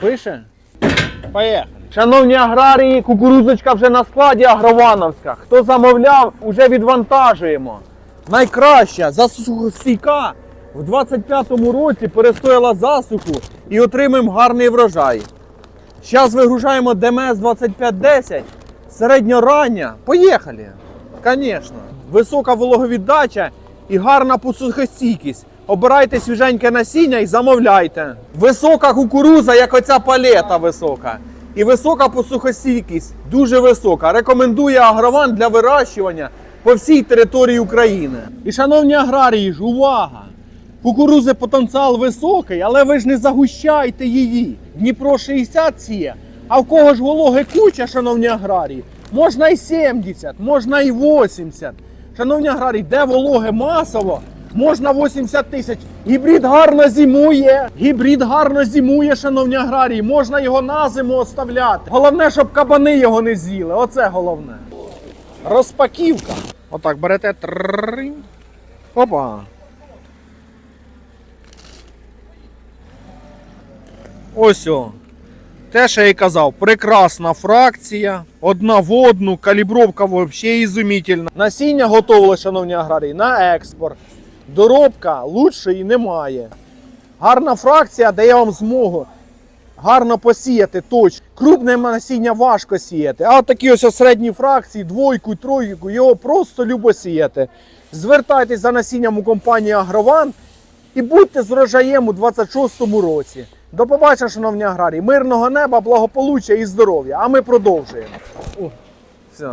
Пише? Поїхали. Шановні аграрії, кукурудзочка вже на складі агровановська. Хто замовляв, уже відвантажуємо. Найкраща засухостійка в 25-му році перестояла засуху і отримаємо гарний врожай. Зараз вигружаємо ДМС 2510, середньорання. Поїхали! Звісно. Висока вологовіддача і гарна посухостійкість. Обирайте свіженьке насіння і замовляйте. Висока кукуруза, як оця палета висока. І висока посухостійкість, дуже висока. Рекомендує агрован для вирощування по всій території України. І шановні аграрії ж, увага! Кукурузи потенціал високий, але ви ж не загущайте її. Дніпро 60 сіє, а в кого ж вологи куча, шановні аграрії, можна і 70, можна і 80. Шановні аграрії, де вологи масово, можна 80 тисяч. Гібрид гарно зимує. Гібрид гарно зимує, шановні аграрії. Можна його на зиму оставляти. Головне, щоб кабани його не з'їли. Оце головне. Розпаківка. Отак берете. Опа. Ось о. Те, що я й казав, прекрасна фракція, одна в одну, калібровка взагалі ізумітельна. Насіння готове, шановні аграрії, на експорт. Доробка лучшої немає. Гарна фракція дає вам змогу гарно посіяти точно. Крупне насіння важко сіяти. А такі ось середні фракції, двойку, тройку, його просто любо сіяти. Звертайтесь за насінням у компанію Агрован і будьте з врожаєм у 26-му році. До побачення, шановні аграрії. Мирного неба, благополуччя і здоров'я. А ми продовжуємо. О, все.